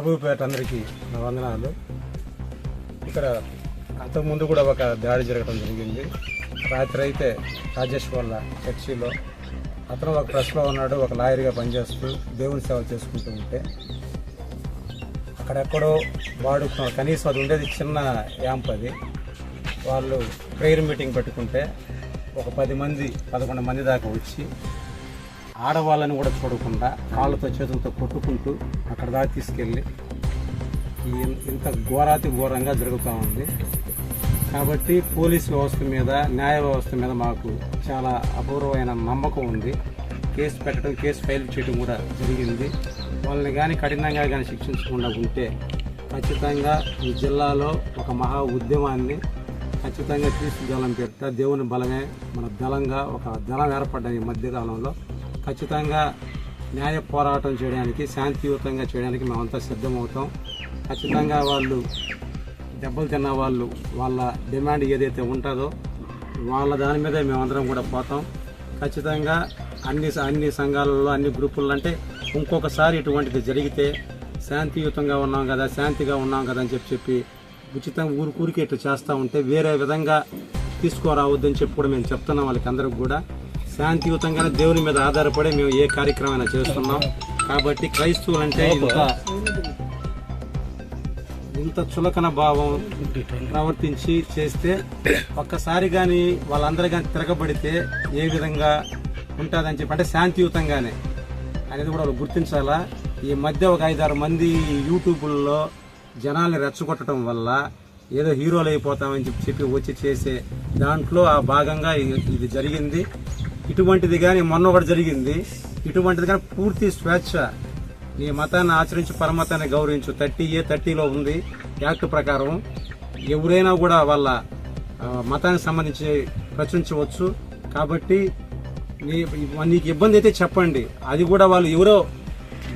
ప్రభుపేట అందరికీ నా వందనాలు. ఇక్కడ అంతకుముందు కూడా ఒక దాడి జరగడం జరిగింది. రాత్రి అయితే రాజేష్ వాళ్ళ చర్చిలో అతను ఒక ప్రెస్లో ఉన్నాడు ఒక లాయర్గా పనిచేస్తూ దేవుని సేవ చేసుకుంటూ ఉంటే. అక్కడెక్కడో వాడుకున్న కనీసం అది ఉండేది చిన్న యాంప్ అది. వాళ్ళు ప్రేయర్ మీటింగ్ పెట్టుకుంటే ఒక పది మంది పదకొండు మంది దాకా వచ్చి ఆడవాళ్ళని కూడా చూడకుండా కాళ్ళతో చేతులతో కొట్టుకుంటూ అక్కడ దాకా తీసుకెళ్ళి ఇంత ఘోరాతి ఘోరంగా జరుగుతూ ఉంది. కాబట్టి పోలీస్ వ్యవస్థ మీద న్యాయ వ్యవస్థ మీద మాకు చాలా అపూర్వమైన నమ్మకం ఉంది. కేసు పెట్టడం కేసు ఫైల్ చేయడం కూడా జరిగింది. వాళ్ళని కానీ కఠినంగా కానీ శిక్షించకుండా ఉంటే ఖచ్చితంగా ఈ జిల్లాలో ఒక మహా ఉద్యమాన్ని ఖచ్చితంగా తీసుకుదలం పెడతా దేవుని బలమే మన దళంగా ఒక దళం ఏర్పడ్డ ఈ మధ్యకాలంలో. ఖచ్చితంగా న్యాయ పోరాటం చేయడానికి శాంతియుతంగా చేయడానికి మేమంతా సిద్ధమవుతాం. ఖచ్చితంగా వాళ్ళు దెబ్బలు తిన్న వాళ్ళు వాళ్ళ డిమాండ్ ఏదైతే ఉంటుందో వాళ్ళ దాని మీద మేమందరం కూడా పోతాం. ఖచ్చితంగా అన్ని అన్ని సంఘాలలో అన్ని గ్రూపుల్లో అంటే ఇంకొకసారి ఇటువంటిది జరిగితే శాంతియుతంగా ఉన్నాం కదా శాంతిగా ఉన్నాం కదా అని చెప్పి చెప్పి ఉచితంగా ఊరు ఇట్లా చేస్తూ ఉంటే వేరే విధంగా తీసుకురావద్దని చెప్పి కూడా మేము చెప్తున్నాం వాళ్ళకి అందరికి కూడా. శాంతియుతంగానే దేవుని మీద ఆధారపడి మేము ఏ కార్యక్రమం చేస్తున్నాం. కాబట్టి క్రైస్తవులు అంటే ఇంత ఇంత చులకన భావం ప్రవర్తించి చేస్తే ఒక్కసారి కానీ వాళ్ళందరూ కానీ తిరగబడితే ఏ విధంగా ఉంటుందని చెప్పి అంటే శాంతియుతంగానే అనేది కూడా వాళ్ళు గుర్తించాలా? ఈ మధ్య ఒక ఐదారు మంది యూట్యూబ్లో జనాల్ని రెచ్చగొట్టడం వల్ల ఏదో హీరోలు అయిపోతామని చెప్పి చెప్పి వచ్చి చేసే దాంట్లో ఆ భాగంగా ఇది జరిగింది. ఇటువంటిది కానీ మొన్న ఒకటి జరిగింది. ఇటువంటిది కానీ పూర్తి స్వేచ్ఛ. నీ మతాన్ని ఆచరించి పరమతాన్ని గౌరవించు. థర్టీ ఏ థర్టీలో ఉంది యాక్ట్ ప్రకారం. ఎవరైనా కూడా వాళ్ళ మతానికి సంబంధించి ప్రచురించవచ్చు. కాబట్టి నీ నీకు ఇబ్బంది అయితే చెప్పండి. అది కూడా వాళ్ళు ఎవరో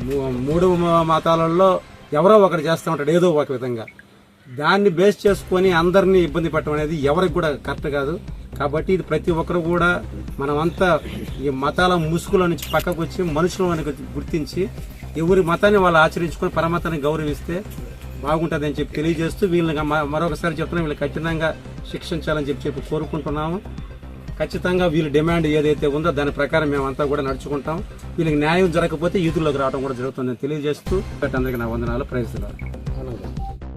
మూ- మూడు మతాలలో ఎవరో ఒకటి చేస్తూ ఉంటాడు ఏదో ఒక విధంగా. దాన్ని బేస్ చేసుకొని అందరినీ ఇబ్బంది పెట్టడం అనేది ఎవరికి కూడా కరెక్ట్ కాదు. కాబట్టి ఇది ప్రతి ఒక్కరు కూడా మనమంతా ఈ మతాల ముసుగుల నుంచి పక్కకు వచ్చి మనుషులను గుర్తించి ఎవరి మతాన్ని వాళ్ళు ఆచరించుకొని పరమతాన్ని గౌరవిస్తే బాగుంటుందని చెప్పి తెలియజేస్తూ వీళ్ళని మరొకసారి చెప్తున్నాం వీళ్ళు కఠినంగా శిక్షించాలని చెప్పి చెప్పి కోరుకుంటున్నాము. ఖచ్చితంగా వీళ్ళ డిమాండ్ ఏదైతే ఉందో దాని ప్రకారం మేమంతా కూడా నడుచుకుంటాం. వీళ్ళకి న్యాయం జరగకపోతే యూతుల్లోకి రావడం కూడా జరుగుతుందని తెలియజేస్తూ అందరికీ నా వందనాలు. ప్రయత్నిస్తున్నారు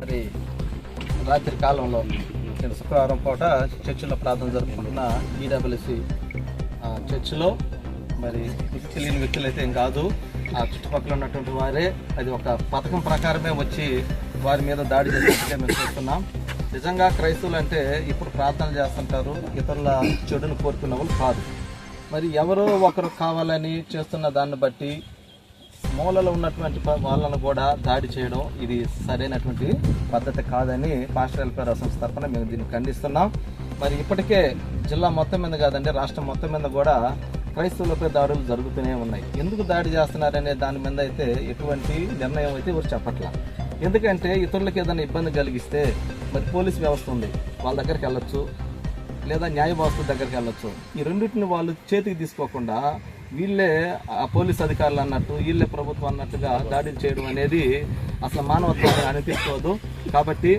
మరి రాత్రి కాలంలో నేను శుక్రవారం పూట చర్చిలో ప్రార్థన జరుపుకుంటున్న. ఈడబ్ల్యూసి చర్చిలో. మరి తెలియని వ్యక్తులు అయితే ఏం కాదు. ఆ చుట్టుపక్కల ఉన్నటువంటి వారే అది ఒక పథకం ప్రకారమే వచ్చి వారి మీద దాడి చేసినట్టుగా మేము చూస్తున్నాం. నిజంగా క్రైస్తవులు అంటే ఇప్పుడు ప్రార్థన చేస్తుంటారు. ఇతరుల చెడును కోరుకున్న వాళ్ళు కాదు. మరి ఎవరో ఒకరు కావాలని చేస్తున్న దాన్ని బట్టి మూలలో ఉన్నటువంటి వాళ్ళను కూడా దాడి చేయడం ఇది సరైనటువంటి పద్ధతి కాదని పాస్టర్ వెల్ఫేర్ సంస్థ తరఫున మేము దీన్ని ఖండిస్తున్నాం. మరి ఇప్పటికే జిల్లా మొత్తం మీద కాదండి రాష్ట్రం మొత్తం మీద కూడా క్రైస్తవులపై దాడులు జరుగుతూనే ఉన్నాయి. ఎందుకు దాడి చేస్తున్నారనే దాని మీద అయితే ఎటువంటి నిర్ణయం అయితే ఎవరు చెప్పట్లా? ఎందుకంటే ఇతరులకు ఏదైనా ఇబ్బంది కలిగిస్తే మరి పోలీస్ వ్యవస్థ ఉంది వాళ్ళ దగ్గరికి వెళ్ళొచ్చు లేదా న్యాయ వ్యవస్థ దగ్గరికి వెళ్ళొచ్చు. ఈ రెండింటిని వాళ్ళు చేతికి తీసుకోకుండా వీళ్ళే పోలీస్ అధికారులు అన్నట్టు వీళ్ళే ప్రభుత్వం అన్నట్టుగా దాడులు చేయడం అనేది అసలు మానవత్వాన్ని అనిపించుకోదు కాబట్టి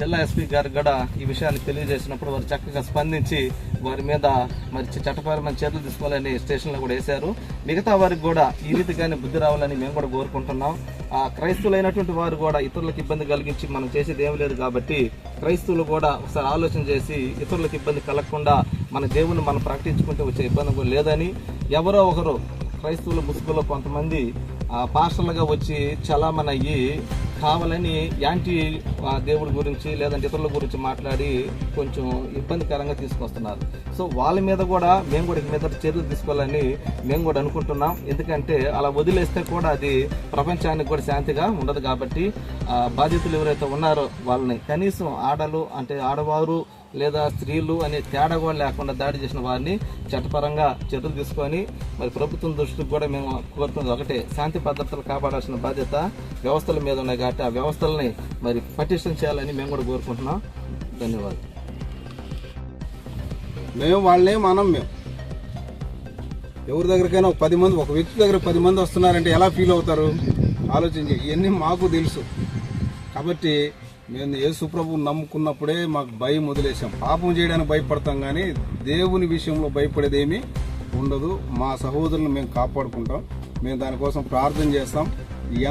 జిల్లా ఎస్పీ గారికి కూడా ఈ విషయాన్ని తెలియజేసినప్పుడు వారు చక్కగా స్పందించి వారి మీద మరి చట్టపరమైన చర్యలు తీసుకోవాలని స్టేషన్లో కూడా వేశారు. మిగతా వారికి కూడా ఈ రీతిగానే బుద్ధి రావాలని మేము కూడా కోరుకుంటున్నాం. క్రైస్తవులైనటువంటి వారు కూడా ఇతరులకు ఇబ్బంది కలిగించి మనం చేసేది ఏం లేదు కాబట్టి క్రైస్తవులు కూడా ఒకసారి ఆలోచన చేసి ఇతరులకు ఇబ్బంది కలగకుండా మన దేవుని మనం ప్రకటించుకుంటే వచ్చే ఇబ్బంది కూడా లేదని ఎవరో ఒకరు క్రైస్తవుల ముసుగులో కొంతమంది పార్సల్గా వచ్చి చలామణి అయ్యి కావాలని యాంటీ దేవుడి గురించి లేదంటే ఇతరుల గురించి మాట్లాడి కొంచెం ఇబ్బందికరంగా తీసుకొస్తున్నారు. సో వాళ్ళ మీద కూడా మేము కూడా ఇక మీద చర్యలు తీసుకోవాలని మేము కూడా అనుకుంటున్నాం. ఎందుకంటే అలా వదిలేస్తే కూడా అది ప్రపంచానికి కూడా శాంతిగా ఉండదు కాబట్టి బాధితులు ఎవరైతే ఉన్నారో వాళ్ళని కనీసం ఆడలు అంటే ఆడవారు లేదా స్త్రీలు అనే తేడా కూడా లేకుండా దాడి చేసిన వారిని చట్టపరంగా చర్యలు తీసుకొని మరి ప్రభుత్వం దృష్టికి కూడా మేము కోరుతుంది ఒకటే. శాంతి భద్రతలు కాపాడాల్సిన బాధ్యత వ్యవస్థల మీద ఉన్నాయి కాబట్టి ఆ వ్యవస్థలని మరి పటిష్టం చేయాలని మేము కూడా కోరుకుంటున్నాం. ధన్యవాదాలు. మేము వాళ్ళని మనం మేము. ఎవరి దగ్గరికైనా ఒక పది మంది ఒక వ్యక్తి దగ్గర పది మంది వస్తున్నారంటే ఎలా ఫీల్ అవుతారు? ఆలోచించి ఇవన్నీ మాకు తెలుసు. కాబట్టి మేము యేసుప్రభు నమ్ముకున్నప్పుడే మాకు భయం వదిలేసాం పాపం చేయడానికి భయపడతాం కానీ దేవుని విషయంలో భయపడేదేమీ ఉండదు. మా సహోదరులను మేము కాపాడుకుంటాం. మేము దానికోసం ప్రార్థన చేస్తాం.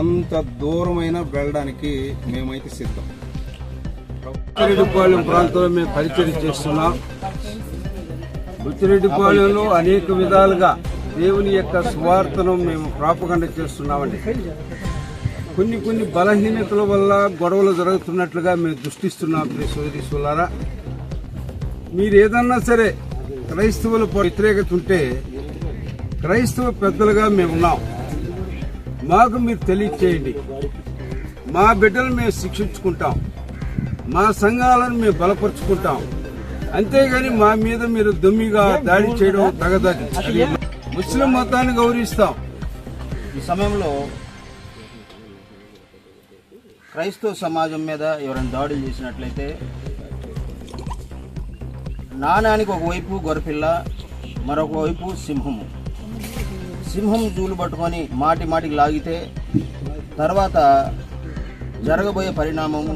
ఎంత దూరమైనా వెళ్ళడానికి మేమైతే సిద్ధం. బుచ్చిరెడ్డిపాలెం ప్రాంతంలో మేము పరిచయం చేస్తున్నాం. బుచ్చిరెడ్డిపాలెంలో అనేక విధాలుగా దేవుని యొక్క స్వార్థను మేము ప్రాపగండ చేస్తున్నామండి. కొన్ని కొన్ని బలహీనతల వల్ల గొడవలు జరుగుతున్నట్లుగా మేము దృష్టిస్తున్నాం ప్రియ సోలారా మీరు ఏదన్నా సరే క్రైస్తవుల వ్యతిరేకత ఉంటే క్రైస్తవ పెద్దలుగా మేము ఉన్నాం. మాకు మీరు తెలియచేయండి. మా బిడ్డలు మేము శిక్షించుకుంటాం. మా సంఘాలను మేము బలపరుచుకుంటాం. అంతేగాని మా మీద మీరు దొమ్మిగా దాడి చేయడం తగదది. ముస్లిం మతాన్ని గౌరవిస్తాం. ఈ సమయంలో క్రైస్తవ సమాజం మీద ఎవరైనా దాడులు చేసినట్లయితే నాణానికి ఒకవైపు గొర్రెపిల్ల మరొక వైపు సింహము. సింహం జూలు పట్టుకొని మాటి మాటికి లాగితే తర్వాత జరగబోయే పరిణామము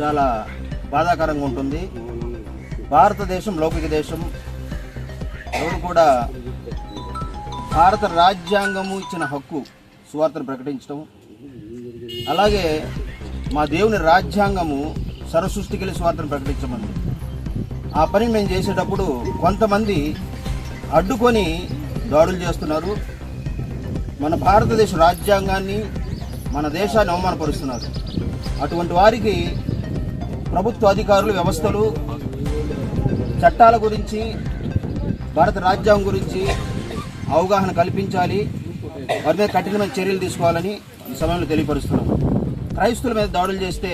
చాలా బాధాకరంగా ఉంటుంది. భారతదేశం లౌకిక దేశం ఎవరు కూడా భారత రాజ్యాంగము ఇచ్చిన హక్కు సువార్తను ప్రకటించడం అలాగే మా దేవుని రాజ్యాంగము సరసృష్టికి స్వార్థను ప్రకటించమంది ఆ పని మేము చేసేటప్పుడు కొంతమంది అడ్డుకొని దాడులు చేస్తున్నారు. మన భారతదేశ రాజ్యాంగాన్ని మన దేశాన్ని అవమానపరుస్తున్నారు. అటువంటి వారికి ప్రభుత్వ అధికారులు వ్యవస్థలు చట్టాల గురించి భారత రాజ్యాంగం గురించి అవగాహన కల్పించాలి. వారి మీద కఠినమైన చర్యలు తీసుకోవాలని ఈ సమయంలో తెలియపరుస్తున్నాం. క్రైస్తువుల మీద దాడులు చేస్తే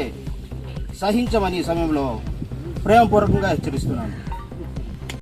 సహించమని ఈ సమయంలో ప్రేమపూర్వకంగా హెచ్చరిస్తున్నాను.